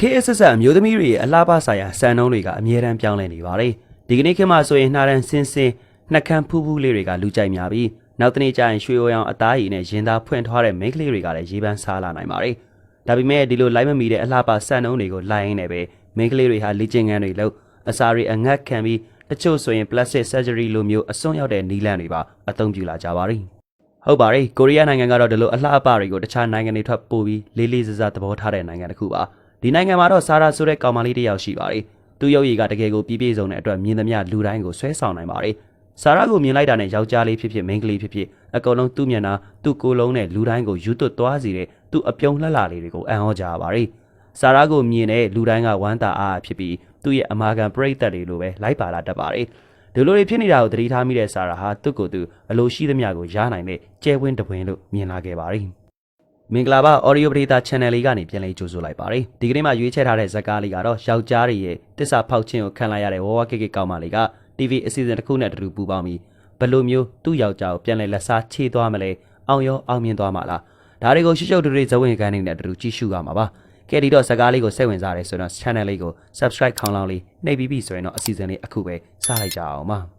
KSS အမျိုးသမီးတွေရဲ့အလားပါဆိုင်ရာစံနှုန်းတွေကအမြဲတမ်းပြောင်းလဲနေပါတယ်ဒီကနေ့ခေတ်မှာဆိုရင်နှာရန်စင်းစင်းနှက်ခမ်းဖူးဖူးလေးတွေကလူကြိုက်များပြီးနောက်တနေ့ကျရင်ရွှေအိုရောင်အသားရည်နဲ့ရင်သားဖွင့်ထွားတဲ့မိန်းကလေးတွေကလည်းရေပန်းစားလာနိုင်ပါတယ်ဒါပေမဲ့ဒီလိုလိုက်မမီတဲ့အလားပါစံနှုန်းတွေကိုလိုက်ရင်းနဲ့ပဲမိန်းကလေးတွေဟာလေ့ကျင့်ခန်းတွေလုပ်အစာတွေအငတ်ခံပြီးတချို့ဆိုရင် plastic surgery လိုမျိုးအစွန်းရောက်တဲ့နီးလန့်တွေပါအသုံးပြုလာကြပါတယ်ဟုတ်ပါတယ်ကိုရီးယားနိုင်ငံကတော့ဒီလိုအလှအပတွေကိုတခြားနိုင်ငံတွေထွက်ပို့ပြီးလေးလေးစားစားသဘောထားတဲ့နိုင်ငံတစ်ခုပါ ဒီနိုင်ငံမှာတော့ဆာရာဆိုတဲ့ကောင်မလေးတစ်ယောက်ရှိပါတယ်သူရုပ်ရည်ကတကယ်ကိုပြည့်ပြည့်စုံတဲ့အတွက်မြင်သမျှလူတိုင်းကိုဆွဲဆောင်နိုင်ပါတယ်ဆာရာကိုမြင်လိုက်တာနဲ့ယောက်ျားလေးဖြစ်ဖြစ်မိန်းကလေးဖြစ်ဖြစ်အကုန်လုံးသူ့မျက်နှာသူ့ကိုယ်လုံးနဲ့လူတိုင်းကိုယူသွတ်သွားစေတဲ့သူ့အပြုံးလှလှလေးတွေကိုအံ့ဩကြရပါတယ်ဆာရာကိုမြင်တဲ့လူတိုင်းကဝမ်းသာအားဖြစ်ပြီးသူ့ရဲ့အမာခံပရိသတ်တွေလိုပဲလိုက်ပါလာတတ်ပါတယ်ဒီလိုတွေဖြစ်နေတာကိုသတိထားမိတဲ့ဆာရာဟာသူ့ကိုယ်သူအလိုရှိသမျှကိုရနိုင်တဲ့ကျဲဝင်းတပွင်လို့မြင်လာခဲ့ပါတယ် မင်္ဂလာပါ Audio Data Channel လေးကနေပြန်လည်ကြိုဆိုလိုက်ပါတယ်ဒီကနေ့မှရွေးချယ်ထားတဲ့ဇာတ်ကားလေးကတော့ယောက်ျားတွေရဲ့တစ္ဆာဖောက်ခြင်းကိုခံလိုက်ရတဲ့ဝဝကိကိကောင်းမလေးက TV အစီအစဉ်တစ်ခုနဲ့အတူတူပူးပေါင်းပြီးဘယ်လိုမျိုးသူ့ယောက်ျားကိုပြန်လည်လက်စားချေသွားမလဲအောင်ရောအောင်မြင်သွားမှာလားဒါတွေကိုရှုပ်ရှုပ်ထွေးထွေးဇဝင်ကန်းနေနဲ့အတူတူကြည့်ရှုရမှာပါကဲဒီတော့ဇာတ်ကားလေးကိုစိတ်ဝင်စားတယ်ဆိုတော့ channel လေးကို subscribe ခေါင်းလောင်းလေးနှိပ်ပြီးပြီဆိုရင်တော့အစီအစဉ်လေးအခုပဲစလိုက်ကြအောင်ပါ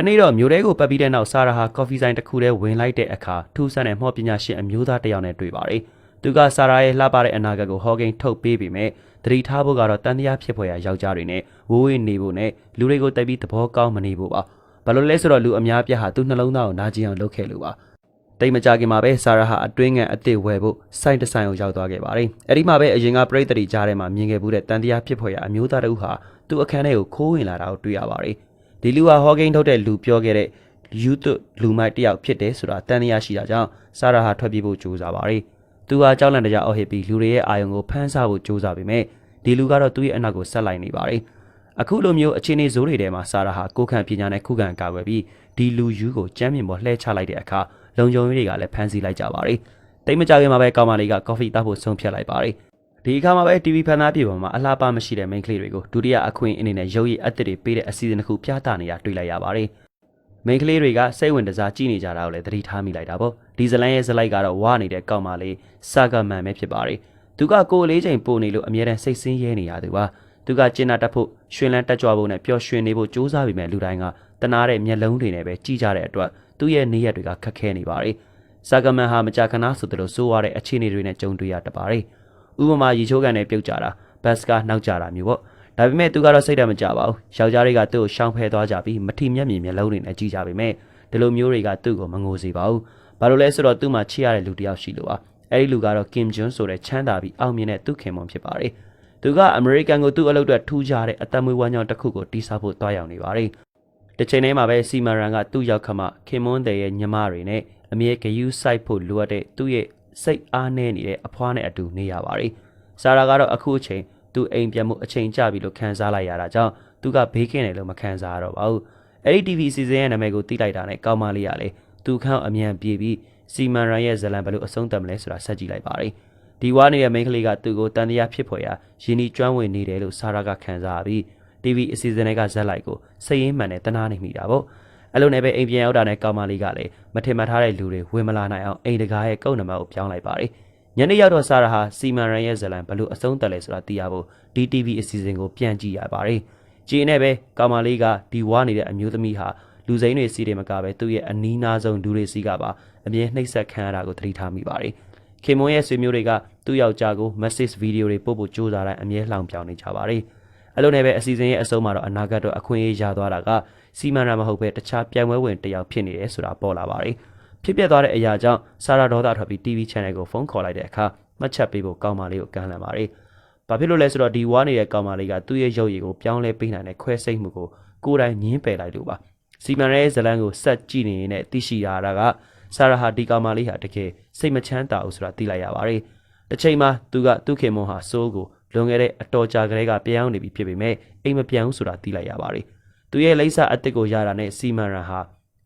တနေ့တော့မြို့ထဲကိုပတ်ပြီးတဲ့နောက်ဆာရာဟာကော်ဖီဆိုင်တစ်ခုထဲဝင်လိုက်တဲ့အခါထူးဆန်းတဲ့မော့ပညာရှင်အမျိုးသားတစ်ယောက်နဲ့တွေ့ပါတယ်။သူကဆာရာရဲ့လှပတဲ့အနာဂတ်ကိုဟော်ဂိန်ထုတ်ပေးပြီးမြဲသတိထားဖို့ကတော့တန်တရားဖြစ်ဖွယ်ရာယောက်ျားတွေနဲ့ဝိုးဝေးနေဖို့နဲ့လူတွေကိုတိုက်ပြီးသဘောကောင်းမနေဖို့ပါ။ဘာလို့လဲဆိုတော့လူအများပြားဟာသူ့နှလုံးသားကိုနာကျင်အောင်လုပ်ခဲ့လို့ပါ။တိတ်မကြခင်မှာပဲဆာရာဟာအတွင်းငံအစ်စ်ဝယ်ဖို့စိုင်းတဆိုင်ကိုရောက်သွားခဲ့ပါတယ်။အဲဒီမှာပဲအရင်ကပြိတ္တိကြားထဲမှာမြင်ခဲ့မှုတဲ့တန်တရားဖြစ်ဖွယ်ရာအမျိုးသားတဦးဟာသူ့အခန်းထဲကိုခိုးဝင်လာတာကိုတွေ့ရပါတယ်။ ဒီလူဟာဟော့ဂိန်းထုတ်တဲ့လူပြောခဲ့တဲ့ယူသွလူမိုက်တစ်ယောက်ဖြစ်တယ်ဆိုတာတန်တရားရှိတာကြောင့်ဆာရာဟာထွက်ပြေးဖို့ကြိုးစားပါတယ်။သူဟာကြောက်လန့်တရားအော်ဟစ်ပြီးလူတွေရဲ့အာယုံကိုဖမ်းဆဖို့ကြိုးစားပေမဲ့ဒီလူကတော့သူ့ရဲ့အနောက်ကိုဆက်လိုက်နေပါတယ်။အခုလိုမျိုးအခြေအနေဇိုးတွေထဲမှာဆာရာဟာကိုခံပညာနဲ့ခုခံကာကွယ်ပြီးဒီလူယူကိုကြမ်းမြင်ပေါ်လှည့်ချလိုက်တဲ့အခါလုံခြုံရေးတွေကလည်းဖမ်းဆီးလိုက်ကြပါတယ်။တိတ်မကြခင်မှာပဲကောင်မလေးကကော်ဖီတောက်ဖို့ဆုံးဖြတ်လိုက်ပါတယ်။ ဒီအခါမှာပဲ TV ဖန်သားပြေပေါ်မှာအလှပမရှိတဲ့မိန်းကလေးတွေကိုဒုတိယအခွင့်အနေနဲ့ရုပ်ရည်အသစ်တွေပေးတဲ့အစီအစဉ်တစ်ခုပြသနေတာတွေ့လိုက်ရပါတယ်။မိန်းကလေးတွေကစိတ်ဝင်တစားကြည့်နေကြတာကိုလည်းသတိထားမိလိုက်တာပေါ့။ဒီဇလန်ရဲ့ဇလိုက်ကတော့ဝါနေတဲ့ကောက်မလေးစာဂမန်ပဲဖြစ်ပါတယ်။သူကကိုယ်လေးချိန်ပို့နေလို့အမြဲတမ်းစိတ်ဆင်းရဲနေရသူပါ။သူကကျင်နာတက်ဖို့ရွှင်လန်းတက်ကြွဖို့နဲ့ပျော်ရွှင်နေဖို့ကြိုးစားပြီးမဲ့လူတိုင်းကတနာတဲ့မျက်လုံးတွေနဲ့ပဲကြည့်ကြတဲ့အတွက်သူ့ရဲ့နေရက်တွေကခက်ခဲနေပါတယ်။စာဂမန်ဟာမကြာခဏဆိုသလိုစိုးရတဲ့အခြေအနေတွေနဲ့ကြုံတွေ့ရတတ်ပါတယ်။ ဥပမာရေချိုးကန်နဲ့ပြုတ်ကြတာဘတ်စကားနောက်ကြတာမျိုးပေါ့ဒါပေမဲ့သူကတော့စိတ်ဓာတ်မကြပါဘူးယောက်ျားတွေကသူ့ကိုရှောင်ဖယ်သွားကြပြီးမထီမျက်မြင်မျက်လုံးတွေနဲ့ကြည့်ကြပေမဲ့ဒီလိုမျိုးတွေကသူ့ကိုမငိုစေပါဘူးဘာလို့လဲဆိုတော့သူ့မှာချစ်ရတဲ့လူတစ်ယောက်ရှိလို့ပါအဲ့ဒီလူကတော့ကင်ဂျွန်းဆိုတဲ့ချမ်းသာပြီးအောင်မြင်တဲ့သူခင်မွန်ဖြစ်ပါတယ်သူကအမေရိကန်ကိုသူ့အလုပ်အတွက်ထူးခြားတဲ့အသက်မွေးဝမ်းကြောင်းတစ်ခုကိုတိစောက်ဖို့တွားရောက်နေပါတယ်တစ်ချိန်တည်းမှာပဲစီမာရန်ကသူ့ရောက်ခမခင်မွန်းတဲ့ရဲ့ညီမတွေနဲ့အမြဲဂယူးဆိုင်ဖို့လိုအပ်တဲ့သူ့ရဲ့ စိတ်အားနည်းနေတဲ့အဖွားနဲ့အတူနေရပါတယ်ဆာရာကတော့အခုအချိန်သူအိမ်ပြန်မှုအချိန်ကျပြီလို့ခံစားလိုက်ရတာကြောင့်သူကဘေးကင်းတယ်လို့မခံစားရတော့ပါဘူးအဲ့ဒီ TV စီစဉ်ရဲ့နာမည်ကိုတိလိုက်တာနဲ့ကောင်းမလေးရလေသူခန့်အမြန်ပြေးပြီးစီမန်ရန်ရဲ့ဇလံဘယ်လိုအဆုံးသတ်မလဲဆိုတာဆက်ကြည့်လိုက်ပါတယ်ဒီဝါနေတဲ့မိန်းကလေးကသူ့ကိုတန်တရားဖြစ်ဖွယ်ရာရင်းနှီးကျွမ်းဝင်နေတယ်လို့ဆာရာကခံစားပြီး TV အစီအစဉ်တွေကဇက်လိုက်ကိုစိတ်ရင်းမှန်နဲ့တနာနေမိတာပေါ့ အဲ့လိုနဲ့ပဲအိမ်ပြန်ရောက်တာနဲ့ကောင်းမလေးကလည်းမထင်မှတ်ထားတဲ့လူတွေဝင်မလာနိုင်အောင်အိမ်တကားရဲ့ကုတ်နံပါတ်ကိုပြောင်းလိုက်ပါတယ်ညနေရောက်တော့ဆာရာဟာစီမန်ရန်ရဲ့ဇလံဘလို့အဆုံးတက်လဲဆိုတာသိရဖို့ DTV အစီအစဉ်ကိုပြန်ကြည့်ရပါတယ်။ကြည်နဲ့ပဲကောင်မလေးကဒီဝါနေတဲ့အမျိုးသမီးဟာလူစိမ်းတွေစီးတယ်မကပဲသူ့ရဲ့အနီးနားဆုံးလူတွေစီးကပါအမြဲနှိပ်စက်ခံရတာကိုသတိထားမိပါတယ်။ခင်မွန်းရဲ့ဆွေမျိုးတွေကသူ့ယောက်ျားကို message video တွေပို့ဖို့ကြိုးစားတိုင်းအမြဲလှောင်ပြောင်နေကြပါတယ်။အဲ့လိုနဲ့ပဲအစီအစဉ်ရဲ့အဆုံးမှာတော့အနာဂတ်တော့အခွင့်အရေးရသွားတာက စီမန်ရန်မဟုတ်ပဲတခြားပြိုင်ပွဲဝင်တစ်ယောက်ဖြစ်နေတယ်ဆိုတာပေါ်လာပါတယ်။ဖြစ်ပျက်သွားတဲ့အရာကြောင့်ဆာရာဒေါသထွက်ပြီး TV channel ကိုဖုန်းခေါ်လိုက်တဲ့အခါမှတ်ချက်ပေးဖို့ကောင်းမလေးကိုကမ်းလှမ်းပါတယ်။ဘာဖြစ်လို့လဲဆိုတော့ဒီဝါနေတဲ့ကောင်းမလေးကသူ့ရဲ့ရုပ်ရည်ကိုပြောင်းလဲပေးနိုင်တဲ့ခွဲစိတ်မှုကိုကိုယ်တိုင်ညင်းပယ်လိုက်လို့ပါ။စီမန်ရဲ့ဇလန်ကိုဆက်ကြည့်နေရင်သိရှိရတာကဆာရာဟာဒီကောင်းမလေးဟာတကယ်စိတ်မချမ်းသာဘူးဆိုတာသိလိုက်ရပါတယ်။တစ်ချိန်မှာသူကသူ့ခင်မွန်ဟာစိုးကိုလွန်ခဲ့တဲ့အတော်ကြာကလေးကပြောင်းနေပြီဖြစ်ပေမဲ့အိမ်မပြောင်းဆိုတာသိလိုက်ရပါတယ်။ သူရဲ့လိမ့်စာအစ်စ်ကိုရတာနဲ့စီမန်ရန်ဟာ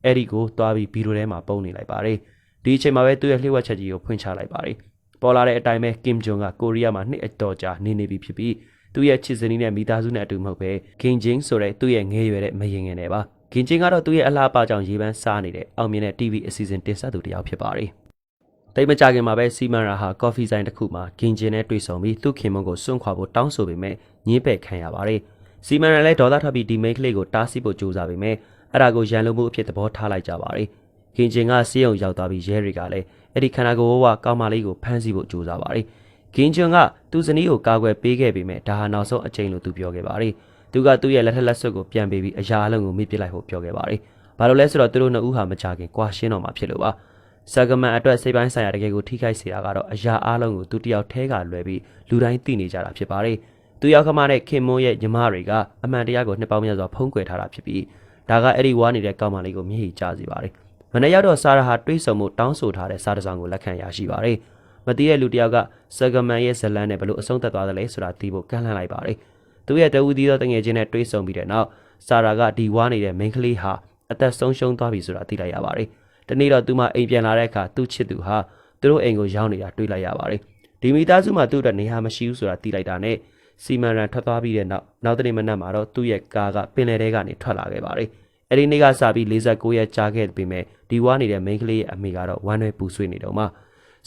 အဲ့ဒီကိုသွားပြီးဘီရိုထဲမှာပုံနေလိုက်ပါတယ်။ဒီအချိန်မှာပဲသူ့ရဲ့လှည့်ဝက်ချက်ကြီးကိုဖွင့်ချလိုက်ပါတယ်။ပေါ်လာတဲ့အတိုင်းပဲကင်ဂျွန်ကကိုရီးယားမှာနှစ်အတော်ကြာနေနေပြီဖြစ်ပြီးသူ့ရဲ့ချစ်စနီးနဲ့မိသားစုနဲ့အတူမဟုတ်ပဲဂင်ဂျင်းဆိုတဲ့သူ့ရဲ့ငယ်ရွယ်တဲ့မရင်ငယ်နဲ့ပါဂင်ဂျင်းကတော့သူ့ရဲ့အလားအပါကြောင့်ရေပန်းစားနေတဲ့အောင်မြင်တဲ့ TV အစီအစဉ်တင်ဆက်သူတစ်ယောက်ဖြစ်ပါတယ်တိတ်မကြခင်မှာပဲစီမန်ရာဟာကော်ဖီဆိုင်တစ်ခုမှာဂင်ဂျင်းနဲ့တွေ့ဆုံပြီးသူ့ခင်မွန်းကိုစွန့်ခွာဖို့တောင်းဆိုပေမဲ့ညှင်းပယ်ခံရပါတယ် စီမန်ရာလည်းဒေါသထွက်ပြီးဒီမိန်းကလေးကိုတားဆီးဖို့ကြိုးစားပေမဲ့အဲ့ဒါကိုရန်လိုမှုအဖြစ်သဘောထားလိုက်ကြပါတယ်ဂင်ဂျင်းကစီးရုံရောက်သွားပြီးရဲတွေကလည်းအဲ့ဒီခန္ဓာကိုယ်ဝဝကောင်းမလေးကိုဖမ်းဆီးဖို့ကြိုးစားပါတယ်ဂင်ဂျွန်ကသူ့ဇနီးကိုကာကွယ်ပေးခဲ့ပေမဲ့ဒါဟာနောက်ဆုံးအချိန်လို့သူပြောခဲ့ပါတယ်သူကသူ့ရဲ့လက်ထက်လက်ဆွတ်ကိုပြန်ပေးပြီးအရာအလုံးကိုမိပစ်လိုက်ဖို့ပြောခဲ့ပါတယ်ဘာလို့လဲဆိုတော့သူတို့နှစ်ဦးဟာမကြခင်ကွာရှင်းတော့မှာဖြစ်လို့ပါဆာဂမန်အတွက်စိတ်ပိုင်းဆိုင်ရာတကယ်ကိုထိခိုက်စေတာကတော့အရာအလုံးကိုသူတယောက်ထဲကလွယ်ပြီးလူတိုင်းသိနေကြတာဖြစ်ပါတယ် သူရောက်ခမတဲ့ခင်မွန်းရဲ့ညီမတွေကအမှန်တရားကိုနှစ်ပေါင်းများစွာဖုံးကွယ်ထားတာဖြစ်ပြီးဒါကအဲ့ဒီဝါနေတဲ့ကောင်းမလေးကိုမျက်ရည်ကျစေပါတယ်မနေ့ရောက်တော့ဆာရာဟာတွေးဆုံမှုတောင်းဆိုထားတဲ့စာတစ်စောင်ကိုလက်ခံရရှိပါတယ်မသိတဲ့လူတစ်ယောက်ကဆာဂမန်ရဲ့ဇလန်နဲ့ဘလို့အဆုံးသက်သွားသလဲဆိုတာသိဖို့ကန့်လန့်လိုက်ပါတယ်သူရဲ့တဝူသီးသောတငယ်ချင်းနဲ့တွေးဆုံပြီးတဲ့နောက်ဆာရာကဒီဝါနေတဲ့မိန်းကလေးဟာအသက်ဆုံးရှုံးသွားပြီဆိုတာသိလိုက်ရပါတယ်။ဒီနေ့တော့သူမအိမ်ပြန်လာတဲ့အခါသူ့ချစ်သူဟာသူတို့အိမ်ကိုရောက်နေတာတွေ့လိုက်ရပါတယ်။ဒီမိသားစုမှာသူ့အတွက်နေရာမရှိဘူးဆိုတာသိလိုက်တာနဲ့ စီမံရန်ထွက်သွားပြီးတဲ့နောက်နောက်တနေ့မနက်မှာတော့သူ့ရဲ့ကားကပင်လယ်ထဲကနေထွက်လာခဲ့ပါတယ်။အဲဒီနေ့ကစပြီး49ရက်ကြာခဲ့ပေမဲ့ဒီဝါနေတဲ့မိန်းကလေးရဲ့အမေကတော့ဝမ်းနည်းပူဆွေးနေတော့မှ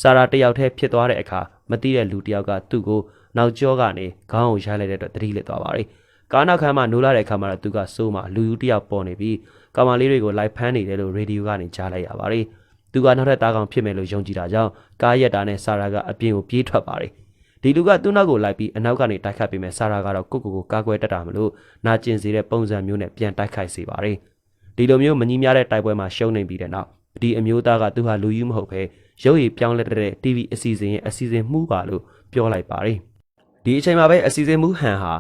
ဆာရာတယောက်တည်းဖြစ်သွားတဲ့အခါမသိတဲ့လူတယောက်ကသူ့ကိုနောက်ကျောကနေခေါင်းကိုရိုက်လိုက်တဲ့အတွက်တတိလက်သွားပါတယ်။ကားနောက်ခန်းမှာနိုးလာတဲ့အခါမှာတော့သူကစိုးမှလူယူတယောက်ပေါ်နေပြီးကောင်မလေးတွေကိုလိုက်ဖမ်းနေတယ်လို့ရေဒီယိုကနေကြားလိုက်ရပါတယ်။သူကနောက်ထပ်တားကောင်ဖြစ်မယ်လို့ယုံကြည်တာကြောင့်ကားရက်တာနဲ့ဆာရာကအပြင်ကိုပြေးထွက်ပါတယ်။ ဒီလူကသူ့နောက်ကိုလိုက်ပြီးအနောက်ကနေတိုက်ခတ်ပြီးမဲ့ဆာရာကတော့ကိုကိုကိုကာကွယ်တတ်တာမလို့နာကျင်စေတဲ့ပုံစံမျိုးနဲ့ပြန်တိုက်ခိုက်စေပါတယ်။ဒီလိုမျိုးမကြီးများတဲ့တိုက်ပွဲမှာရှုံးနေပြီးတဲ့နောက်ဒီအမျိုးသားကသူဟာလူယူမဟုတ်ပဲရုပ်ရည်ပြောင်းလဲတဲ့ TV အစီအစဉ်ရဲ့အစီအစဉ်မှုပါလို့ပြောလိုက်ပါတယ်။ဒီအချိန်မှာပဲအစီအစဉ်မှုဟန်ဟာ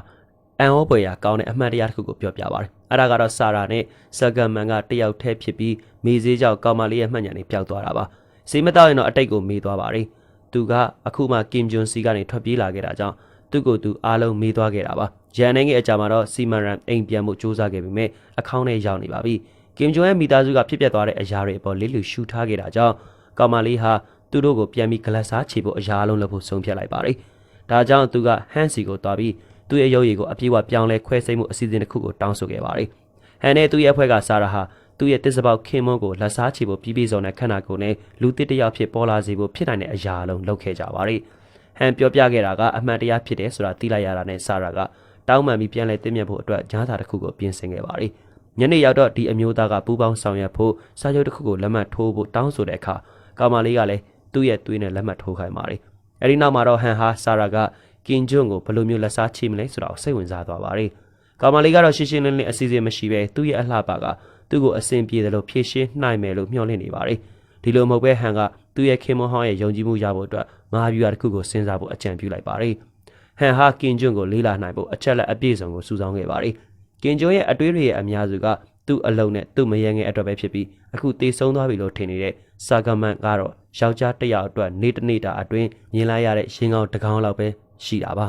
အန်ဟောပွဲရာကောင်းတဲ့အမှတ်တရတစ်ခုကိုပြောပြပါတယ်။အဲ့ဒါကတော့ဆာရာနဲ့ဆာဂမန်ကတယောက်တည်းဖြစ်ပြီးမေးစေးကြောင့်ကောင်မလေးရဲ့မှတ်ဉာဏ်လေးပျောက်သွားတာပါ။စေးမတော့ရင်တော့အတိတ်ကိုမေးသွားပါတယ်။ သူကအခုမှကင်ဂျွန်စီကနေထွက်ပြေးလာခဲ့တာကြောင့်သူ့ကိုယ်သူအားလုံးမေးသွားခဲ့တာပါ။ရန်နိုင်ငံအကြမှာတော့စီမန်ရန်အိမ်ပြန်မှုစူးစမ်းခဲ့ပေမဲ့အခေါင်းထဲရောက်နေပါပြီ။ကင်ဂျွန်ရဲ့မိသားစုကဖြစ်ပျက်သွားတဲ့အရာတွေအပေါ်လေးလူရှူထားခဲ့တာကြောင့်ကောင်မလေးဟာသူတို့ကိုပြန်ပြီးဂလက်စားချေဖို့အရာအလုံးလုပ်ဖို့ဆုံးဖြတ်လိုက်ပါတယ်။ဒါကြောင့်သူကဟန်စီကိုတွားပြီးသူ့ရဲ့ရုပ်ရည်ကိုအပြည့်အဝပြောင်းလဲခွဲစိတ်မှုအစီအစဉ်တစ်ခုကိုတောင်းဆိုခဲ့ပါတယ်။ဟန်နဲ့သူ့ရဲ့အဖွဲ့ကဆာရာဟာ သူ့ရဲ့တစ်စပေါက်ခင်မွန်းကိုလက်စားချေဖို့ပြီးပြီးစုံတဲ့ခန္ဓာကိုယ်နဲ့လူတစ်တယောက်ဖြစ်ပေါ်လာစေဖို့ဖြစ်နိုင်တဲ့အရာအလုံးလုပ်ခဲ့ကြပါတယ်။ဟန်ပြောပြခဲ့တာကအမှန်တရားဖြစ်တယ်ဆိုတာသိလိုက်ရတာနဲ့ဆာရာကတောင်းပန်ပြီးပြန်လဲသိမြတ်ဖို့အတွက်ဂျားသာတစ်ခုကိုပြင်ဆင်ခဲ့ပါတယ်။ညနေရောက်တော့ဒီအမျိုးသားကပူပေါင်းဆောင်ရွက်ဖို့စာချုပ်တစ်ခုကိုလက်မှတ်ထိုးဖို့တောင်းဆိုတဲ့အခါကောင်မလေးကလည်းသူ့ရဲ့သွေးနဲ့လက်မှတ်ထိုးခိုင်းပါတယ်။အဲဒီနောက်မှာတော့ဟန်ဟာဆာရာကကင်ဂျွန်းကိုဘယ်လိုမျိုးလက်စားချိမလဲဆိုတာကိုစိတ်ဝင်စားသွားပါတယ်။ကောင်မလေးကတော့ရှင်းရှင်းလင်းလင်းအစီအစဉ်မရှိပဲသူ့ရဲ့အလှပါက သူ့ကိုအဆင်ပြေတယ်လို့ဖြည့်ရှင်းနိုင်မယ်လို့မျှော်လင့်နေပါတယ်။ဒီလိုမဟုတ်ပဲဟန်ကသူ့ရဲ့ခင်မွန်ဟောင်းရဲ့ယုံကြည်မှုရဖို့အတွက်မဟာဗျူဟာတစ်ခုကိုစဉ်းစားဖို့အကြံပြုလိုက်ပါတယ်။ဟန်ဟာကင်ဂျွန်းကိုလေးလာနိုင်ဖို့အချက်လက်အပြည့်စုံကိုစုဆောင်းခဲ့ပါတယ်။ကင်ဂျွန်းရဲ့အတွေးတွေရဲ့အများစုကသူ့အလုံးနဲ့သူ့မယငယ်အတွက်ပဲဖြစ်ပြီးအခုတေဆုံးသွားပြီလို့ထင်နေတဲ့ဆာဂမန်ကတော့ယောက်ျားတစ်ယောက်အတွက်နေ့တစ်နေ့တာအတွင်းမြင်လိုက်ရတဲ့ရှင်ကောင်းတကောင်လောက်ပဲရှိတာပါ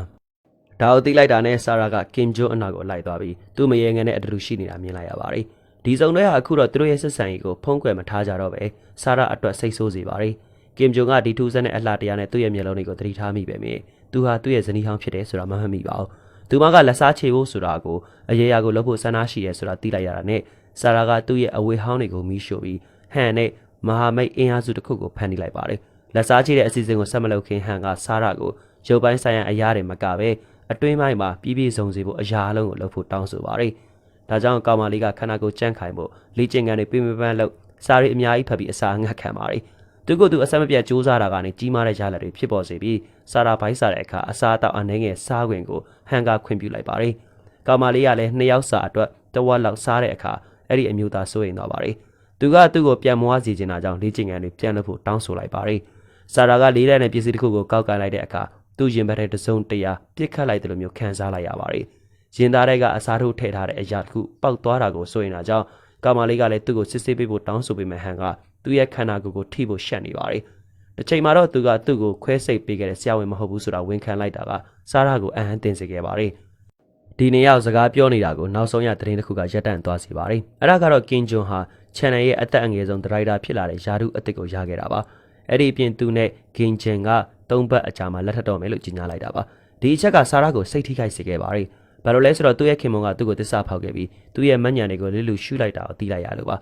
ဒါကိုသိလိုက်တာနဲ့ဆာရာကကင်ဂျွန်းအနာကိုလိုက်သွားပြီးသူ့မရေငယ်နဲ့အတူတူရှိနေတာမြင်လိုက်ရပါတယ် ဒီစုံတွေဟာအခုတော့သူတို့ရဲ့ဆက်ဆံရေးကိုဖုံးကွယ်မထားကြတော့ပဲဆာရာအတွက်စိတ်ဆိုးစေပါတယ်ကင်ဂျွန်ကဒီထူးဆန်းတဲ့အလှတရားနဲ့သူ့ရဲ့မျက်လုံးတွေကိုသတိထားမိပဲမြင်သူဟာသူ့ရဲ့ဇနီးဟောင်းဖြစ်တယ်ဆိုတာမမှတ်မိပါဘူးသူမကလက်စားချေဖို့ဆိုတာကိုအရေးအရာကိုလုပ်ဖို့ဆန္ဒရှိတယ်ဆိုတာသိလိုက်ရတာနဲ့ဆာရာကသူ့ရဲ့အဝေးဟောင်းတွေကိုမီးရှို့ပြီးဟန်နဲ့မဟာမိတ်အင်အားစုတစ်ခုကိုဖန်တီးလိုက်ပါတယ်လက်စားချေတဲ့အစီအစဉ်ကိုဆက်မလုပ်ခင်ဟန်ကဆာရာကိုရုပ်ပိုင်းဆိုင်ရာအရာတွေမကပဲအတွင်းပိုင်းမှာပြီးပြည့်စုံစေဖို့အရာအလုံးကိုလုပ်ဖို့တောင်းဆိုပါတယ်။ ဒါကြောင့်ကောင်မလေးကခန္ဓာကိုယ်ကြန့်ခိုင်ဖို့လေ့ကျင့်ခန်းတွေပြင်းပြပန်းလုပ်စားရီအများကြီးဖတ်ပြီးအစာငတ်ခံပါတယ်။သူကသူအဆက်မပြတ်စူးစမ်းတာကနေကြီးမားတဲ့ရလဒ်တွေဖြစ်ပေါ်စေပြီးစာရာဘိုင်းစားတဲ့အခါအစာတောက်အနေငယ်စားခွင့်ကိုဟန်ကခွင့်ပြုလိုက်ပါတယ်။ကောင်မလေးကလည်းနှစ်ယောက်စာအတွက်တဝက်လောက်စားတဲ့အခါအဲ့ဒီအမျိုးသားစိုးရိမ်သွားပါတယ်။သူကသူ့ကိုပြန်မွားစီချင်တာကြောင့်လေ့ကျင့်ခန်းတွေပြန်လုပ်ဖို့တောင်းဆိုလိုက်ပါတယ်။စာရာကလေးတဲ့နဲ့ပစ္စည်းတစ်ခုကိုကောက်ကန်လိုက်တဲ့အခါသူ့ရင်ဘတ်တဲ့တစုံတရာပြစ်ခတ်လိုက်တယ်လို့မျိုးခံစားလိုက်ရပါတယ်။ ရင်သားတွေကအစားထိုးထည့်ထားတဲ့အရာတစ်ခုပောက်သွားတာကိုစိုးရင်တာကြောင့်ကာမလေးကလည်းသူ့ကိုစစ်ဆေးပေးဖို့တောင်းဆိုပေမဲ့ဟန်ကသူ့ရဲ့ခန္ဓာကိုယ်ကိုထိဖို့ရှက်နေပါတယ်။တစ်ချိန်မှာတော့သူကသူ့ကိုခွဲစိတ်ပေးခဲ့တဲ့ဆရာဝန်မဟုတ်ဘူးဆိုတာဝန်ခံလိုက်တာကစားရကိုအဟံတင်စေခဲ့ပါတယ်။ဒီနေ့ရောက်စကားပြောနေတာကိုနောက်ဆုံးရသတင်းတစ်ခုကရပ်တန့်သွားစေပါတယ်။အဲ့ဒါကတော့ကင်ဂျွန်ဟာ channel ရဲ့အသက်အငယ်ဆုံးဒရိုက်တာဖြစ်လာတဲ့ယာဒုအသစ်ကိုရခဲ့တာပါ။အဲ့ဒီအပြင်သူနဲ့ဂင်ဂျင်ကသုံးဘတ်အကြာမှာလက်ထပ်တော့မယ်လို့ကြေညာလိုက်တာပါဒီအချက်ကဆာရာကိုစိတ်ထိခိုက်စေခဲ့ပါတယ် ဘာလို့လဲဆိုတော့သူ့ရဲ့ခင်မုံကသူ့ကိုတစ္ဆာဖောက်ခဲ့ပြီးသူ့ရဲ့မညံတွေကိုလစ်လူရှူလိုက်တာကိုသိလိုက်ရလို့ပါ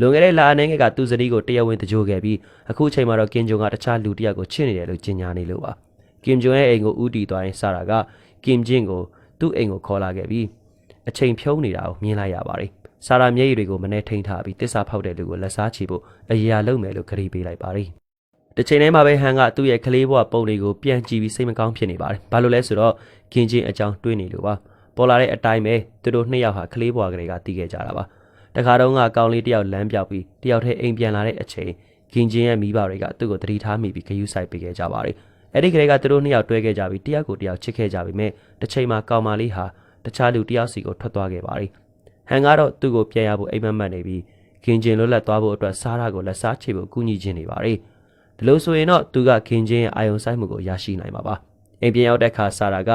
လွန်ခဲ့တဲ့လအနေငယ်ကသူ့ဇနီးကိုတရားဝင်တကြိုခဲ့ပြီးအခုချိန်မှာတော့ကင်ဂျုံကတခြားလူတစ်ယောက်ကိုချစ်နေတယ်လို့ကြေညာနေလို့ပါကင်ဂျုံရဲ့အိမ်ကိုဦးတည်သွားရင်ဆာရာကကင်ဂျင်ကိုသူ့အိမ်ကိုခေါ်လာခဲ့ပြီးအချိန်ဖြုံးနေတာကိုမြင်လိုက်ရပါတယ်ဆာရာမျက်ရည်တွေကိုမနှဲထိန်ထားပြီးတစ္ဆာဖောက်တဲ့လူကိုလက်စားချီဖို့အရာလုံးမယ်လို့ခရီးပေးလိုက်ပါတယ်တစ်ချိန်တည်းမှာပဲဟန်ကသူ့ရဲ့ကလေးဘဝပုံတွေကိုပြန်ကြည့်ပြီးစိတ်မကောင်းဖြစ်နေပါတယ်ဘာလို့လဲဆိုတော့ကင်ဂျင်အကြောင်းတွေးနေလို့ပါ ပေါ်လာတဲ့အတိုင်းပဲသူတို့နှစ်ယောက်ဟာကလေးဘဝကလေးကတည်ခဲ့ကြတာပါတခါတော့ကကောင်းလေးတယောက်လမ်းပြောက်ပြီးတယောက်တည်းအိမ်ပြန်လာတဲ့အချိန်ကင်ဂျင်ရဲ့မိဘတွေကသူ့ကိုတတိထားမိပြီးဂယုစိုက်ပေးခဲ့ကြပါတယ်အဲ့ဒီကလေးကသူတို့နှစ်ယောက်တွဲခဲ့ကြပြီးတယောက်ကိုတယောက်ချစ်ခဲ့ကြပြီးမြဲတစ်ချိန်မှာကောင်မလေးဟာတခြားလူတယောက်စီကိုထွက်သွားခဲ့ပါတယ်ဟန်ကတော့သူ့ကိုပြန်ရဖို့အိမ်မက်မက်နေပြီးကင်ဂျင်လွတ်လပ်သွားဖို့အတွက်စားရကိုလက်စားချေဖို့ကူညီခြင်းနေပါတယ်ဒီလိုဆိုရင်တော့သူကကင်ဂျင်ရဲ့အာယုံဆိုင်မှုကိုရရှိနိုင်မှာပါအိမ်ပြန်ရောက်တဲ့အခါဆာရာက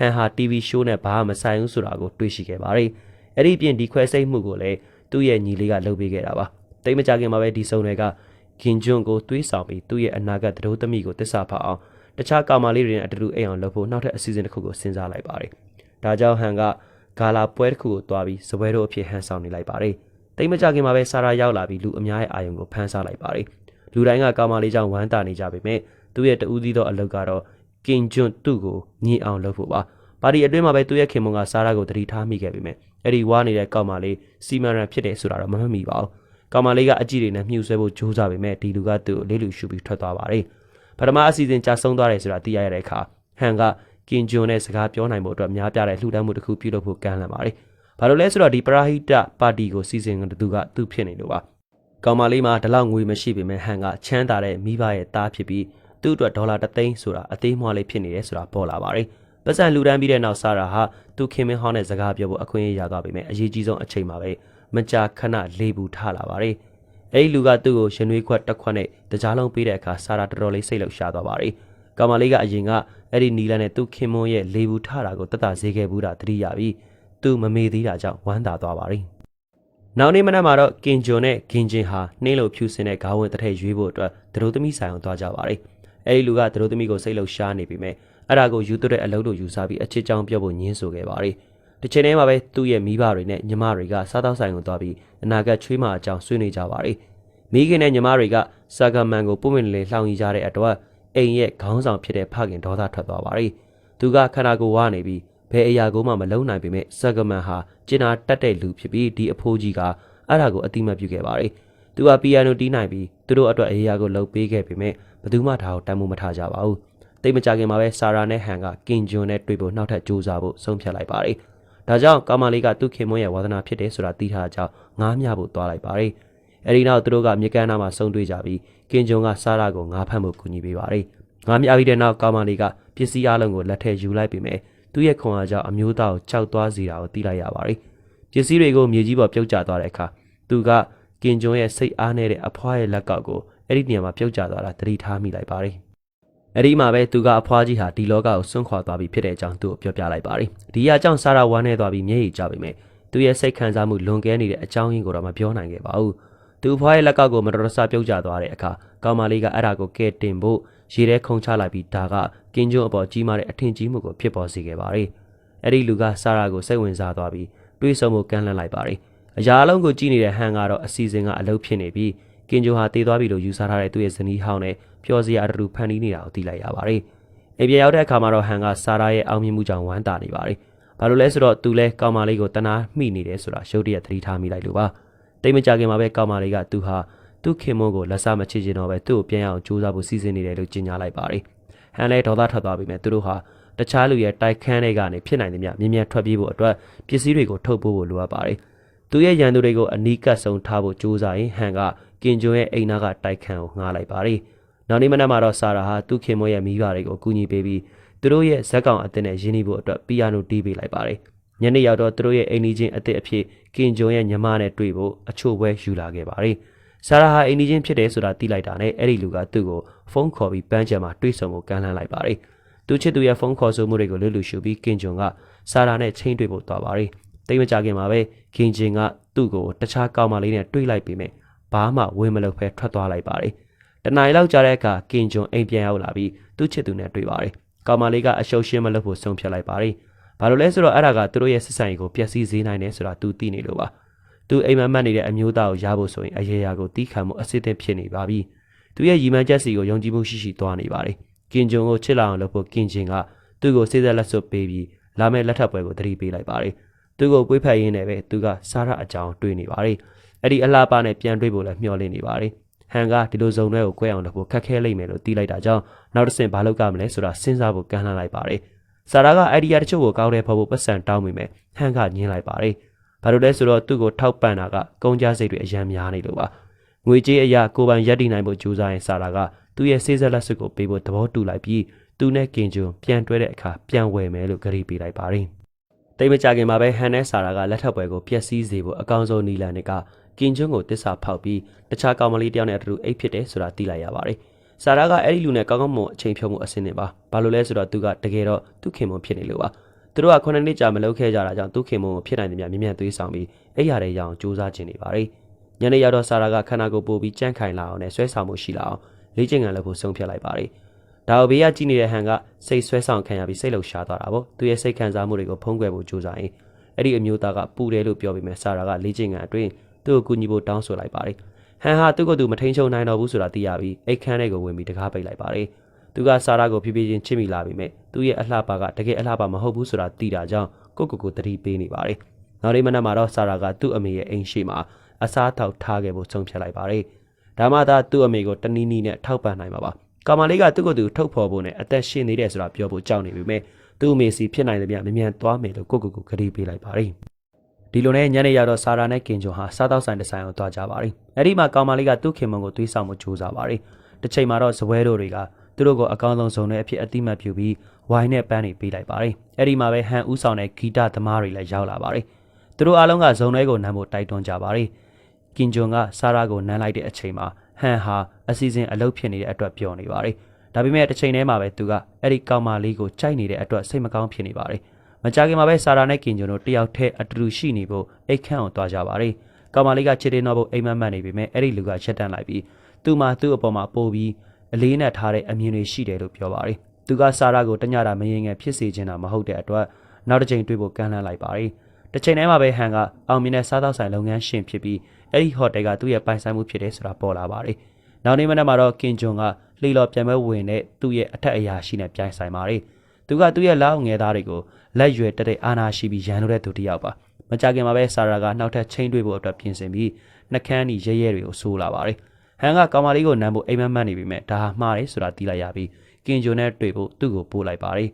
ဟန်ဟာ TV show နဲ့ဘာမှမဆိုင်ဘူးဆိုတာကိုတွေးရှိခဲ့ပါတယ်အဲ့ဒီပြင်ဒီခွဲစိတ်မှုကိုလည်းသူ့ရဲ့ညီလေးကလုပ်ပေးခဲ့တာပါတိတ်မကြခင်မှာပဲဒီစုံတွေကကင်ဂျွန်ကိုတွေးဆောင်ပြီးသူ့ရဲ့အနာဂတ်သတို့သမီးကိုတစ္ဆာဖောက်အောင်တခြားကောင်မလေးတွေနဲ့အတူတူအိမ်အောင်လုပ်ဖို့နောက်ထပ်အစီအစဉ်တစ်ခုကိုစဉ်းစားလိုက်ပါတယ်ဒါကြောင့်ဟန်ကဂါလာပွဲတစ်ခုကိုတွားပြီးစပွဲတို့အဖြစ်ဟန်ဆောင်နေလိုက်ပါတယ်တိတ်မကြခင်မှာပဲဆာရာရောက်လာပြီးလူအများရဲ့အာယုံကိုဖမ်းဆားလိုက်ပါတယ်လူတိုင်းကကောင်မလေးကြောင့်ဝမ်းသာနေကြပေမဲ့သူ့ရဲ့တူးသီးသောအလုပ်ကတော့ ကင်ဂျွန်သူ့ကိုညင်အောင်လုပ်ဖို့ပါပါတီအတွင်းမှာပဲသူ့ရဲ့ခင်မုံကဆာရာကိုတတိထားမိခဲ့ပေမဲ့အဲ့ဒီဝါနေတဲ့ကောင်မလေးစီမံရန်ဖြစ်တယ်ဆိုတာတော့မမှတ်မိပါဘူးကောင်မလေးကအကြည့်တွေနဲ့မြှူဆွဲဖို့ကြိုးစားပေမဲ့ဒီလူကသူ့ကိုလေးလူရှူပြီးထွက်သွားပါတယ်ပထမအစီအစဉ်ကြာဆုံးသွားတယ်ဆိုတာသိရတဲ့အခါဟန်ကကင်ဂျွန်နဲ့စကားပြောနိုင်ဖို့အတွက်များပြတဲ့လှူဒန်းမှုတစ်ခုပြုလုပ်ဖို့ကမ်းလှမ်းပါတယ်ဘာလို့လဲဆိုတော့ဒီပရာဟိတပါတီကိုစီစဉ်တဲ့သူကသူဖြစ်နေလို့ပါကောင်မလေးမှာဒီလောက်ငွေမရှိပေမဲ့ဟန်ကချမ်းသာတဲ့မိဘရဲ့သားဖြစ်ပြီး သူ့အတွက်ဒေါ်လာ3သိန်းဆိုတာအသေးမွှားလေးဖြစ်နေတယ်ဆိုတာပေါ်လာပါတယ်ပတ်စံလူတန်းပြီးတဲ့နောက်ဆာရာဟာသူခင်မင်းဟောင်းနဲ့စကားပြောဖို့အခွင့်အရေးရသွားပေမဲ့အရေးကြီးဆုံးအချိန်မှာပဲမကြာခဏလေးဘူးထလာပါတယ်။အဲဒီလူကသူ့ကိုရှင်နွေးခွက်တစ်ခွက်နဲ့တကြားလုံးပေးတဲ့အခါဆာရာတော်တော်လေးစိတ်လှုပ်ရှားသွားပါတယ်။ကောင်မလေးကအရင်ကအဲ့ဒီနီလန်နဲ့သူခင်မွန်းရဲ့လေးဘူးထတာကိုတတ်တာဈေးခဲ့ဘူးတာသတိရပြီးသူမမေ့သေးတာကြောင့်ဝမ်းသာသွားပါတယ်။နောက်နေ့မနက်မှာတော့ကင်ဂျွန်နဲ့ဂင်ဂျင်ဟာနှင်းလိုဖြူစင်တဲ့ခေါင်းဝင်တစ်ထည့်ရွေးဖို့အတွက်ဒရိုသမီဆိုင်အောင်သွားကြပါတယ်။ အဲဒီလူကဒရိုသမီကိုစိတ်လှုပ်ရှားနေပြီမဲ့အဲ့ဒါကိုယူသွတဲ့အလုပ်လို့ယူဆပြီးအချစ်ကြောင်ပြောဖို့ညင်းဆိုခဲ့ပါတယ်။တစ်ချိန်တည်းမှာပဲသူ့ရဲ့မိဘတွေနဲ့ညီမတွေကစားတောက်ဆိုင်ကိုသွားပြီးအနာဂတ်ချွေးမအကြောင်းဆွေးနွေးကြပါတယ်။မိခင်နဲ့ညီမတွေကစာဂမန်ကိုပုံမင်လေးလှောင်ရီကြတဲ့အတွက်အိမ်ရဲ့ခေါင်းဆောင်ဖြစ်တဲ့ဖခင်ဒေါသထွက်သွားပါတယ်။သူကခန္ဓာကိုယ်ဝါနေပြီးဘယ်အရာကိုမှမလုံနိုင်ပေမဲ့စာဂမန်ဟာကျင်နာတက်တဲ့လူဖြစ်ပြီးဒီအဖိုးကြီးကအဲ့ဒါကိုအတိမတ်ပြုခဲ့ပါတယ်။သူကပီယာနိုတီးနိုင်ပြီးသူတို့အတွက်အရာကိုလှုပ်ပေးခဲ့ပေမဲ့ ဘယ်သူမှဒါကိုတမ်းမိုးမထားကြပါဘူး။တိတ်မကြခင်မှာပဲဆာရာနဲ့ဟန်ကကင်ဂျွန်နဲ့တွေ့ဖို့နောက်ထပ်ကြိုးစားဖို့ဆုံးဖြတ်လိုက်ပါတယ်။ဒါကြောင့်ကာမလေးကသူ့ခင်မွန်းရဲ့ဝါသနာဖြစ်တယ်ဆိုတာသိထားကြောင်းငားမြဖို့သွားလိုက်ပါတယ်။အဲဒီနောက်သူတို့ကမြေကမ်းနားမှာဆုံတွေ့ကြပြီးကင်ဂျွန်ကဆာရာကိုငားဖမ်းဖို့ကူညီပေးပါတယ်။ငားမြပြီးတဲ့နောက်ကာမလေးကပစ္စည်းအလုံးကိုလက်ထဲယူလိုက်ပြီးမြဲသူ့ရဲ့ခွန်အားကြောင့်အမျိုးသားကိုကြောက်သွားစေတာကိုသိလိုက်ရပါတယ်။ပစ္စည်းတွေကိုမြေကြီးပေါ်ပြုတ်ကျသွားတဲ့အခါသူကကင်ဂျွန်ရဲ့စိတ်အားနည်းတဲ့အဖွားရဲ့လက်ကောက်ကို အဲ့ဒီနေရာမှာပြုတ်ကျသွားတာသတိထားမိလိုက်ပါတယ်။အဲ့ဒီမှာပဲသူကအဖွားကြီးဟာဒီလောကကိုဆွန့်ခွာသွားပြီဖြစ်တဲ့အကြောင်းသူ့ကိုပြောပြလိုက်ပါတယ်။ဒီအကြောင်းဆာရာဝမ်းနေသွားပြီးမျက်ရည်ကျပေမဲ့သူရဲ့စိတ်ခံစားမှုလွန်ကဲနေတဲ့အကြောင်းရင်းကိုတော့မပြောနိုင်ခဲ့ပါဘူး။သူအဖွားရဲ့လက်ကောက်ကိုမတော်တဆပြုတ်ကျသွားတဲ့အခါကောင်မလေးကအဲ့ဒါကိုကဲတင်ဖို့ရေထဲခုန်ချလိုက်ပြီးဒါကကင်းကျွန်းအပေါ်ကြီးမားတဲ့အထင်ကြီးမှုကိုဖြစ်ပေါ်စေခဲ့ပါတယ်။အဲ့ဒီလူကဆာရာကိုစိတ်ဝင်စားသွားပြီးတွေးဆုံမှုကမ်းလှမ်းလိုက်ပါတယ်။အရာအလုံးကိုကြည့်နေတဲ့ဟန်ကတော့အစီအစဉ်ကအလုပ်ဖြစ်နေပြီး ကင်ဂျိုဟာတည်သွားပြီလို့ယူဆထားတဲ့သူ့ရဲ့ဇနီးဟောင်းနဲ့ပျော်စရာအတူဖန်တီးနေတာကိုသိလိုက်ရပါတယ်။အိမ်ပြန်ရောက်တဲ့အခါမှာတော့ဟန်ကဆာရာရဲ့အောင်မြင်မှုကြောင့်ဝမ်းသာနေပါတယ်။ဘာလို့လဲဆိုတော့သူလဲကောင်မလေးကိုတနာမိနေတယ်ဆိုတာရုပ်တရက်သတိထားမိလိုက်လို့ပါ။တိတ်မကြခင်မှာပဲကောင်မလေးကသူဟာသူ့ခင်မွန်းကိုလက်စားမချစ်ချင်တော့ပဲသူ့ကိုပြန်ရအောင်ကြိုးစားဖို့စီစဉ်နေတယ်လို့ကြေညာလိုက်ပါတယ်။ဟန်လဲဒေါသထွက်သွားပြီမဲ့သူတို့ဟာတခြားလူရဲ့တိုက်ခန်းတွေကနေဖြစ်နိုင်သမျှမြင်မြန်ထွက်ပြေးဖို့အတွက်ပစ္စည်းတွေကိုထုတ်ပို့ဖို့လိုအပ်ပါတယ်။သူရဲ့ရန်သူတွေကိုအနီးကပ်ဆုံးထားဖို့ကြိုးစားရင်ဟန်က ကင်ဂျွန်ရဲ့အိမ်နာကတိုက်ခန်းကိုငှားလိုက်ပါတယ်။နောက်နေ့မနက်မှာတော့ဆာရာဟာသူ့ခင်မွေးရဲ့မိဘတွေကိုကူညီပေးပြီးသူတို့ရဲ့ဇက်ကောင်အသစ်နဲ့ရင်းနှီးဖို့အတွက်ပီယာနိုတီးပေးလိုက်ပါတယ်။ညနေရောက်တော့သူတို့ရဲ့အိမ်နီးချင်းအသစ်အဖြစ်ကင်ဂျွန်ရဲ့ညီမနဲ့တွေ့ဖို့အချို့ပွဲယူလာခဲ့ပါတယ်။ဆာရာဟာအိမ်နီးချင်းဖြစ်တယ်ဆိုတာသိလိုက်တာနဲ့အဲ့ဒီလူကသူ့ကိုဖုန်းခေါ်ပြီးပန်းချံမှာတွေ့ဆုံဖို့ကမ်းလှမ်းလိုက်ပါတယ်။သူချစ်သူရဲ့ဖုန်းခေါ်ဆိုမှုတွေကိုလွတ်လူရှုပြီးကင်ဂျွန်ကဆာရာနဲ့ချင်းတွေ့ဖို့သွားပါတယ်။တိတ်မကြခင်မှာပဲကင်ဂျင်ကသူ့ကိုတခြားကောင်မလေးနဲ့တွေ့လိုက်ပြီးမြဲ ဘာမှဝေမလုပ်ဖဲထွက်သွားလိုက်ပါတယ်။တနင်္လာလောက်ကြာတဲ့အခါကင်ဂျွန်အိမ်ပြန်ရောက်လာပြီးသူ့ချစ်သူနဲ့တွေ့ပါတယ်။ကောင်မလေးကအရှုပ်ရှင်းမလုပ်ဖို့ဆုံးဖြတ်လိုက်ပါတယ်ဘာလို့လဲဆိုတော့အဲ့ဒါကသူတို့ရဲ့စစ်ဆိုင်ကိုပျက်စီးစေနိုင်တယ်ဆိုတာသူသိနေလို့ပါသူအိမ်မက်မက်နေတဲ့အမျိုးသားကိုရဖို့ဆိုရင်အရေရာကိုတီးခံမှုအစစ်အသင့်ဖြစ်နေပါပြီသူရဲ့ရည်မှန်းချက်စီကိုယုံကြည်မှုရှိရှိသွားနေပါတယ်ကင်ဂျုံကိုချစ်လာအောင်လုပ်ဖို့ကင်ဂျင်ကသူ့ကိုစိတ်သက်လက်စွပ်ပေးပြီးလာမယ့်လက်ထပ်ပွဲကိုတတိပေးလိုက်ပါတယ်သူ့ကိုပွေးဖက်ရင်းနဲ့ပဲသူကစားရအကြောင်းတွေးနေပါတယ် အဲ့ဒီအလှပနဲ့ပြန်တွေးဖို့လည်းမျှော်လင့်နေပါတယ်ဟန်ကဒီလိုဇုံတွေကို꿰အောင်လုပ်ဖို့ခက်ခဲလိမ့်မယ်လို့တီးလိုက်တာကြောင့်နောက်တစ်ဆင့်ဘာလုပ်ကြမလဲဆိုတာစဉ်းစားဖို့ကမ်းလှမ်းလိုက်ပါတယ်။ဆာရာကအိုင်ဒီယာတချို့ကိုကောင်းတဲ့ဖော်ဖို့ပတ်စံတောင်းမိမယ်။ဟန်ကညင်းလိုက်ပါတယ်။ဘာလို့လဲဆိုတော့သူ့ကိုထောက်ပံ့တာကကုန်ကြစိတ်တွေအယံများနေလို့ပါ။ငွေကြေးအရာကိုပိုင်ရက်တည်နိုင်ဖို့ကြိုးစားရင်ဆာရာကသူ့ရဲ့စေးဆက်လက်စွပ်ကိုပေးဖို့သဘောတူလိုက်ပြီးသူနဲ့ကင်ဂျွန်ပြန်တွဲတဲ့အခါပြန်ဝယ်မယ်လို့ကြေပေးလိုက်ပါတယ်။တိတ်မကြခင်မှာပဲဟန်နဲ့ဆာရာကလက်ထပ်ပွဲကိုပျက်စီးစေဖို့အကောင်းဆုံးနီလန်တွေက ကင်ဂျွန်းကိုတစ္ဆာဖောက်ပြီးတခြားကောင်မလေးတယောက်နဲ့အတူအိတ်ဖြစ်တယ်ဆိုတာသိလိုက်ရပါတယ်။ဆာရာကအဲ့ဒီလူနဲ့ကောင်းကောင်းမွန်အချိန်ဖြုံးမှုအဆင်နေပါ။ဘာလို့လဲဆိုတော့သူကတကယ်တော့သူ့ခင်မွန်ဖြစ်နေလို့ပါ။သူတို့က9နှစ်ကြာမလုပ်ခဲ့ကြတာကြောင့်သူ့ခင်မွန်ကိုဖြစ်နိုင်တယ်များမြင်မြန်သွေးဆောင်ပြီးအဲ့ရတဲ့ရအောင်စူးစမ်းခြင်းနေပါတယ်။ညနေရောက်တော့ဆာရာကခန္ဓာကိုယ်ပို့ပြီးကြန့်ခိုင်လာအောင်နဲ့ဆွဲဆောင်မှုရှိလာအောင်လေ့ကျင့်ခံလုပ်ဖို့ဆုံးဖြတ်လိုက်ပါတယ်။ဒါအဘေးကကြည့်နေတဲ့ဟန်ကစိတ်ဆွဲဆောင်ခံရပြီးစိတ်လှုပ်ရှားသွားတာပေါ့။သူရဲ့စိတ်ခံစားမှုတွေကိုဖုံးကွယ်ဖို့ကြိုးစားရင်အဲ့ဒီအမျိုးသားကပူတယ်လို့ပြောပြီးမြဲဆာရာကလေ့ကျင့်ခံအတွင်း သူ့ကိုကူညီဖို့တောင်းဆိုလိုက်ပါတယ်။ဟန်ဟာသူ့ကိုယ်သူမထိန်ချုံနိုင်တော့ဘူးဆိုတာသိရပြီးအိတ်ခမ်းထဲကိုဝင်ပြီးတကားပိတ်လိုက်ပါတယ်။သူကဆာရာကိုဖြည်းဖြည်းချင်းချစ်မိလာပြီမဲ့သူ့ရဲ့အလှပါကတကယ်အလှပါမဟုတ်ဘူးဆိုတာသိတာကြောင့်ကိုကိုကိုတတိပေးနေပါတယ်။နောက်လေးမနက်မှာတော့ဆာရာကသူ့အမေရဲ့အိမ်ရှိမှာအစားထောက်ထားခဲ့ဖို့ဆုံးဖြတ်လိုက်ပါတယ်။ဒါမှသာသူ့အမေကိုတနည်းနည်းနဲ့ထောက်ပံ့နိုင်မှာပါ။ကာမလေးကသူ့ကိုယ်သူထုတ်ဖော်ဖို့နဲ့အသက်ရှင်နေတယ်ဆိုတာပြောဖို့ကြောက်နေပြီမဲ့သူ့အမေစီဖြစ်နိုင်တဲ့မြမမြန်သွားမယ်လို့ကိုကိုကိုကတိပေးလိုက်ပါတယ်။ ဒီလိုနဲ့ညနေရောက်တော့ဆာရာနဲ့ကင်ဂျွန်ဟာစားတောက်ဆိုင်တစ်ဆိုင်ကိုသွားကြပါတယ်။အဲဒီမှာကောင်မလေးကသူ့ခင်မွန်ကိုသွေးဆောင်မှုကြိုးစားပါတယ်။တစ်ချိန်မှာတော့ဇပွဲတို့တွေကသူတို့ကိုအကောင်းဆုံးဇုံနဲ့အဖြစ်အတိမတ်ပြုပြီးဝိုင်းနဲ့ပန်းတွေပေးလိုက်ပါတယ်။အဲဒီမှာပဲဟန်ဦးဆောင်တဲ့ဂီတသမားတွေလည်းရောက်လာပါတယ်။သူတို့အားလုံးကဇုံထဲကိုနမ်းဖို့တိုက်တွန်းကြပါတယ်။ကင်ဂျွန်ကဆာရာကိုနမ်းလိုက်တဲ့အချိန်မှာဟန်ဟာအစီအစဉ်အလုပ်ဖြစ်နေတဲ့အတွက်ပျော်နေပါတယ်။ဒါပေမဲ့တစ်ချိန်တည်းမှာပဲသူကအဲ့ဒီကောင်မလေးကိုကြိုက်နေတဲ့အတွက်စိတ်မကောင်းဖြစ်နေပါတယ်။ မကြခင်မှာပဲဆာရာနဲ့ကင်ဂျွန်တို့တယောက်တည်းအတူတူရှိနေဖို့အိတ်ခန့်အောင်သွားကြပါတယ်။ကောင်မလေးကချစ်တင်တော့ဖို့အိမ်မက်မက်နေပေမဲ့အဲ့ဒီလူကချက်တန်းလိုက်ပြီးသူ့မှာသူ့အပေါ်မှာပို့ပြီးအလေးနဲ့ထားတဲ့အမြင်တွေရှိတယ်လို့ပြောပါတယ်။သူကဆာရာကိုတညတာမရင်ငယ်ဖြစ်စေချင်တာမဟုတ်တဲ့အတွက်နောက်တစ်ချိန်တွေ့ဖို့ကမ်းလှမ်းလိုက်ပါတယ်။တစ်ချိန်တည်းမှာပဲဟန်ကအောင်မြင်တဲ့စားသောက်ဆိုင်လုပ်ငန်းရှင်ဖြစ်ပြီးအဲ့ဒီဟိုတယ်ကသူ့ရဲ့ပိုင်ဆိုင်မှုဖြစ်တယ်ဆိုတာပေါ်လာပါတယ်။နောက်နေ့မနက်မှာတော့ကင်ဂျွန်ကလှီလော်ပြန်မဲ့ဝင်တဲ့သူ့ရဲ့အထက်အရာရှိနဲ့ပြိုင်ဆိုင်ပါတယ်။သူကသူ့ရဲ့လောက်ငယ်သားတွေကို လက်ရွယ်တက်တဲ့အာနာရှိပြီးရန်လို့တဲ့သူတစ်ယောက်ပါမကြခင်မှာပဲဆာရာကနောက်ထပ်ချင်းတွေ့ဖို့အတွက်ပြင်ဆင်ပြီးနှကန်းဤရဲရဲတွေကိုဆိုးလာပါတယ်ဟန်ကကောင်မလေးကိုနမ်းဖို့အိမ်မက်မက်နေပြီမဲ့ဒါဟာမှားတယ်ဆိုတာသိလိုက်ရပြီးကင်ဂျွန်နဲ့တွေ့ဖို့သူ့ကိုပို့လိုက်ပါတယ်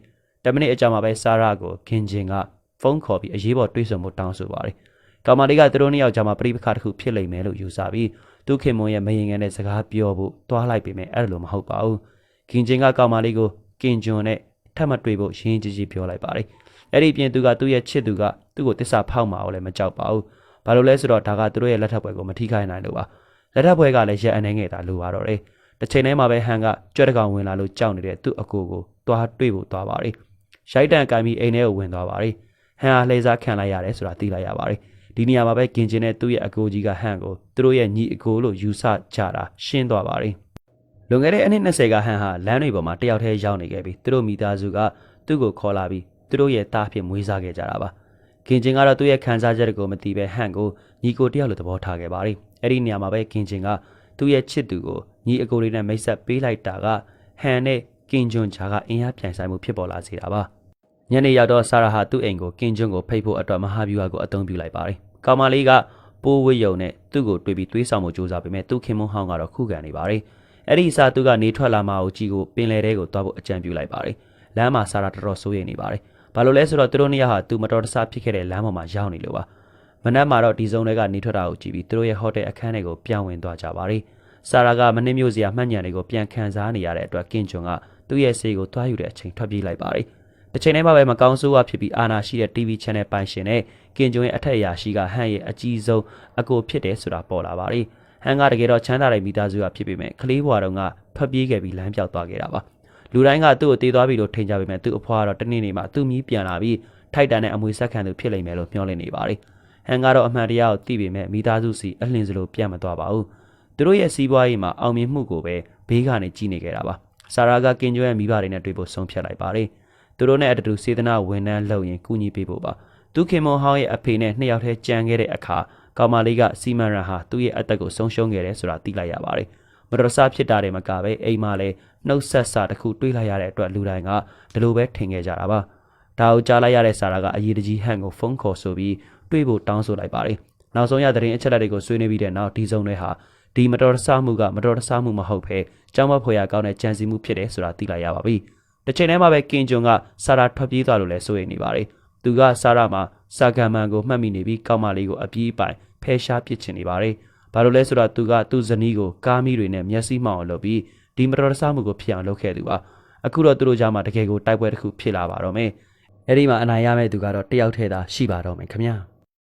10မိနစ်အကြာမှာပဲဆာရာကိုကင်ဂျင်ကဖုန်းခေါ်ပြီးအရေးပေါ်တွေ့ဆုံမှုတောင်းဆိုပါတယ်ကောင်မလေးကသူတို့နှစ်ယောက်ကြားမှာပြိပခါတစ်ခုဖြစ်လိမ့်မယ်လို့ယူဆပြီးသူခင်မွန်ရဲ့မရင်ငယ်နဲ့စကားပြောဖို့တွားလိုက်ပေမဲ့အဲ့လိုမဟုတ်ပါဘူးကင်ဂျင်ကကောင်မလေးကိုကင်ဂျွန်နဲ့ ထပ်မတွေ့ဖို့ရင်းကြီးကြီးပြောလိုက်ပါတယ်အဲ့ဒီပြင်သူကသူ့ရဲ့ချစ်သူကသူ့ကိုတစ္ဆာဖောက်မှာကိုလည်းမကြောက်ပါဘူးဘာလို့လဲဆိုတော့ဒါကသူတို့ရဲ့လက်ထပ်ပွဲကိုမထိခိုက်နိုင်လို့ပါလက်ထပ်ပွဲကလည်းရက်အနေငယ်တာလိုပါတော့တယ်တစ်ချိန်တည်းမှာပဲဟန်ကကြွက်တကောင်ဝင်လာလို့ကြောက်နေတဲ့သူ့အကိုကိုတွားတွေ့ဖို့သွားပါတယ်ရိုက်တန်ကင်ပြီးအိမ်ထဲကိုဝင်သွားပါတယ်ဟန်ဟာလှေစားခံလိုက်ရတယ်ဆိုတာသိလိုက်ရပါတယ်ဒီနေရာမှာပဲကင်ဂျင်နဲ့သူ့ရဲ့အကိုကြီးကဟန်ကိုသူတို့ရဲ့ညီအကိုလို့ယူဆကြတာရှင်းသွားပါတယ် လွန်ခဲ့တဲ့အနှစ်20ကဟန်ဟာလမ်းတွေပေါ်မှာတယောက်တည်းရောက်နေခဲ့ပြီးသူတို့မိသားစုကသူ့ကိုခေါ်လာပြီးသူတို့ရဲ့သားဖြစ်မွေးစားခဲ့ကြတာပါခင်ချင်းကတော့သူ့ရဲ့ခံစားချက်တွေကိုမသိပဲဟန့်ကိုညီကိုတယောက်လိုသဘောထားခဲ့ပါတယ်အဲ့ဒီနေရာမှာပဲခင်ချင်းကသူ့ရဲ့ချစ်သူကိုညီအကိုလေးနဲ့မိတ်ဆက်ပေးလိုက်တာကဟန်နဲ့ကင်ဂျွန်ချာကအင်အားပြန်ဆိုင်မှုဖြစ်ပေါ်လာစေတာပါညနေရောက်တော့ဆာရာဟာသူ့အိမ်ကိုကင်ဂျွန်ကိုဖိတ်ဖို့အတွက်မဟာဗျူဟာကိုအသုံးပြုလိုက်ပါတယ်ကောင်မလေးကပိုးဝိယုံနဲ့သူ့ကိုတွေးပြီးသွေးဆောင်မှုစူးစမ်းပေမဲ့သူ့ခင်မွန်းဟောင်းကတော့ခုခံနေပါတယ် အဲ့ဒီအစားသူကနေထွက်လာမှကိုကြည့်ကိုပင်လယ်ထဲကိုသွားဖို့အကြံပြုလိုက်ပါတယ်လမ်းမှာဆာရာတော်တော်စိုးရိမ်နေပါတယ်ဘာလို့လဲဆိုတော့သူတို့နှစ်ယောက်ဟာသူမတော်တဆဖြစ်ခဲ့တဲ့လမ်းပေါ်မှာရောက်နေလို့ပါမနက်မှာတော့ဒီစုံတွေကနေထွက်တာကိုကြည့်ပြီးသူတို့ရဲ့ဟိုတယ်အခန်းတွေကိုပြောင်းဝင်သွားကြပါရီဆာရာကမနစ်မျိုးစရာမှတ်ညံတွေကိုပြန်ခံစားနေရတဲ့အတွက်ကင်ဂျွန်ကသူ့ရဲ့ဆေးကိုသွားယူတဲ့အချိန်ထွက်ပြေးလိုက်ပါရီတစ်ချိန်တည်းမှာပဲမကောင်းဆိုးဝါဖြစ်ပြီးအာနာရှိတဲ့ TV channel ပိုင်ရှင်နဲ့ကင်ဂျွန်ရဲ့အထက်အရာရှိကဟန်ရဲ့အကြီးဆုံးအကိုဖြစ်တယ်ဆိုတာပေါ်လာပါရီ ဟန်ကတကယ်တော့ချမ်းသာတဲ့မိသားစုကဖြစ်ပေမဲ့ကလေးဘွားတော်ကဖက်ပြေးခဲ့ပြီးလမ်းပြောက်သွားခဲ့တာပါလူတိုင်းကသူ့ကိုတေးသွားပြီလို့ထင်ကြပေမဲ့သူ့အဖွားကတော့တနေ့နေ့မှာသူ့မီးပြန်လာပြီးထိုက်တန်တဲ့အမွေဆက်ခံသူဖြစ်လိမ့်မယ်လို့မျှော်လင့်နေပါတယ်။ဟန်ကတော့အမှန်တရားကိုသိပေမဲ့မိသားစုစီအလှင်စလိုပြတ်မသွားပါဘူး။သူတို့ရဲ့စီးပွားရေးမှာအောင်မြင်မှုကိုပဲဘေးကနေကြည့်နေကြတာပါဆာရာကကင်ဂျွန်ရဲ့မိဘတွေနဲ့တွေ့ဖို့ဆုံးဖြတ်လိုက်ပါတယ်သူတို့နဲ့အတူတူစေတနာဝန်ထမ်းလုပ်ရင်ကူညီပေးဖို့ပါသူခင်မွန်ဟောင်းရဲ့အဖေနဲ့နှစ်ယောက်တည်းကြံခဲ့တဲ့အခါ ကောင်မလေးကစီမံရန်ဟာသူ့ရဲ့အသက်ကိုဆုံးရှုံးခဲ့တယ်ဆိုတာသိလိုက်ရပါတယ်မတော်တဆဖြစ်တာတွေမကပဲအိမ်မှာလည်းနှုတ်ဆက်စာတစ်ခုတွေးလိုက်ရတဲ့အတွက်လူတိုင်းကဒီလိုပဲထင်ခဲ့ကြတာပါဒါကိုကြားလိုက်ရတဲ့ဆာရာကအရေးတကြီးဟန်ကိုဖုန်းခေါ်ဆိုပြီးတွေးဖို့တောင်းဆိုလိုက်ပါတယ်နောက်ဆုံးရသတင်းအချက်အလက်တွေကိုဆွေးနွေးပြီးတဲ့နောက်ဒီစုံတွေဟာဒီမတော်တဆမှုကမတော်တဆမှုမဟုတ်ဘဲကြောင်းမဖွယ်ရကောင်းတဲ့ကြံစည်မှုဖြစ်တယ်ဆိုတာသိလိုက်ရပါပြီတစ်ချိန်တည်းမှာပဲကင်ဂျွန်ကဆာရာထွက်ပြေးသွားလို့လည်းစိုးရိမ်နေပါတယ်သူကဆာရာမှာစာဂန်မန်ကိုမှတ်မိနေပြီးကောင်းမလေးကိုအပြေးပိုင် ဖယ်ရှားပစ်ချင်နေပါတယ်ဘာလို့လဲဆိုတော့သူကသူ့ဇနီးကိုကားမီတွေနဲ့မျက်စိမှောင်အောင်လုပ်ပြီးဒီမတော်တဆမှုကိုဖြစ်အောင်လုပ်ခဲ့သူပါအခုတော့သူတို့ကြားမှာတကယ်ကိုတိုက်ပွဲတစ်ခုဖြစ်လာပါတော့မယ်အဲ့ဒီမှာအနိုင်ရမယ့်သူကတော့တယောက်တည်းသာရှိပါတော့မယ်ခင်ဗျာ